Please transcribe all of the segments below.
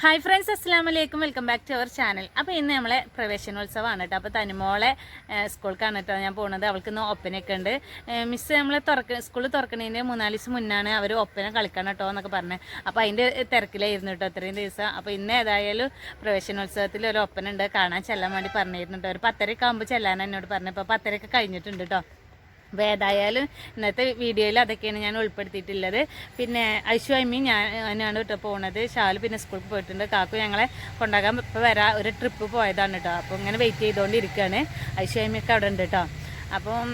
Hi friends അസ്സാം വലൈക്കും welcome back to our channel അപ്പോൾ ഇന്ന് നമ്മളെ പ്രവേശനോത്സവമാണ് കേട്ടോ. അപ്പോൾ തനിമോളെ സ്കൂൾ കേട്ടോ ഞാൻ പോകുന്നത് അവൾക്ക് ഇന്ന് ഒപ്പനയൊക്കെ ഉണ്ട്. മിസ് നമ്മളെ തുറക്ക സ്കൂൾ തുറക്കണതിന്റെ മൂന്നാൽ ദിവസം മുന്നാണ് അവർ ഒപ്പന കളിക്കണം കേട്ടോ എന്നൊക്കെ പറഞ്ഞത് അപ്പോൾ അതിന്റെ തിരക്കിലായിരുന്നു കേട്ടോ ഇത്രയും ദിവസം. അപ്പോൾ ഇന്ന് ഏതായാലും പ്രവേശനോത്സവത്തിൽ ഒരു ഒപ്പന ഉണ്ട്. കാണാൻ ചെല്ലാൻ വേണ്ടി പറഞ്ഞിരുന്നു കേട്ടോ. ഒരു പത്തരയൊക്കെ ആകുമ്പോൾ ചെല്ലാൻ എന്നോട് പറഞ്ഞു. ഇപ്പോൾ പത്തരയൊക്കെ കഴിഞ്ഞിട്ടുണ്ട് കേട്ടോ. അപ്പോൾ ഏതായാലും ഇന്നത്തെ വീഡിയോയിൽ അതൊക്കെയാണ് ഞാൻ ഉൾപ്പെടുത്തിയിട്ടുള്ളത്. പിന്നെ ഐശു അമ്മി ഞാൻ ഞാനാണ് കേട്ടോ പോണത്. ഷാൽ പിന്നെ സ്കൂളിൽ പോയിട്ടുണ്ട്. കാക്കു ഞങ്ങളെ കൊണ്ടാക്കാൻ ഇപ്പോൾ വരാ ഒരു ട്രിപ്പ് പോയതാണ് കേട്ടോ. അപ്പോൾ ഇങ്ങനെ വെയിറ്റ് ചെയ്തുകൊണ്ടിരിക്കുകയാണ് ഐശു അമ്മിയൊക്കെ അവിടെ ഉണ്ട് കേട്ടോ. അപ്പം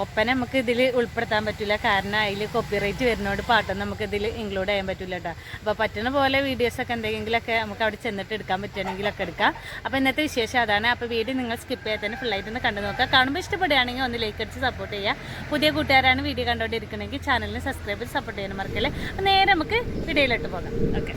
ഒപ്പന നമുക്ക് ഇതിൽ ഉൾപ്പെടുത്താൻ പറ്റില്ല കാരണം അതിൽ കോപ്പിറൈറ്റ് വരുന്നതുകൊണ്ട് പാട്ടൊന്നും നമുക്ക് ഇതിൽ ഇൻക്ലൂഡ് ചെയ്യാൻ പറ്റില്ല കേട്ടോ അപ്പോൾ പറ്റുന്ന പോലെ വീഡിയോസൊക്കെ എന്തെങ്കിലുമൊക്കെ നമുക്ക് അവിടെ ചെന്നിട്ട് എടുക്കാൻ പറ്റുകയാണെങ്കിലൊക്കെ എടുക്കാം. അപ്പോൾ ഇന്നത്തെ വിശേഷം അതാണ്. അപ്പോൾ വീഡിയോ നിങ്ങൾ സ്കിപ്പ് ചെയ്യാൻ തന്നെ ഫുള്ളായിട്ട് ഒന്ന് കണ്ടു നോക്കുക. കാണുമ്പോൾ ഇഷ്ടപ്പെടുകയാണെങ്കിൽ ഒന്ന് ലൈക്ക് അടിച്ച് സപ്പോർട്ട് ചെയ്യുക. പുതിയ കൂട്ടുകാരാണ് വീഡിയോ കണ്ടുകൊണ്ടിരിക്കണമെങ്കിൽ ചാനലിന് സബ്സ്ക്രൈബ് ചെയ്ത് സപ്പോർട്ട് ചെയ്യാൻ മറക്കല്ലേ? നേരെ നമുക്ക് വീഡിയോയിലോട്ട് പോകാം. ഓക്കെ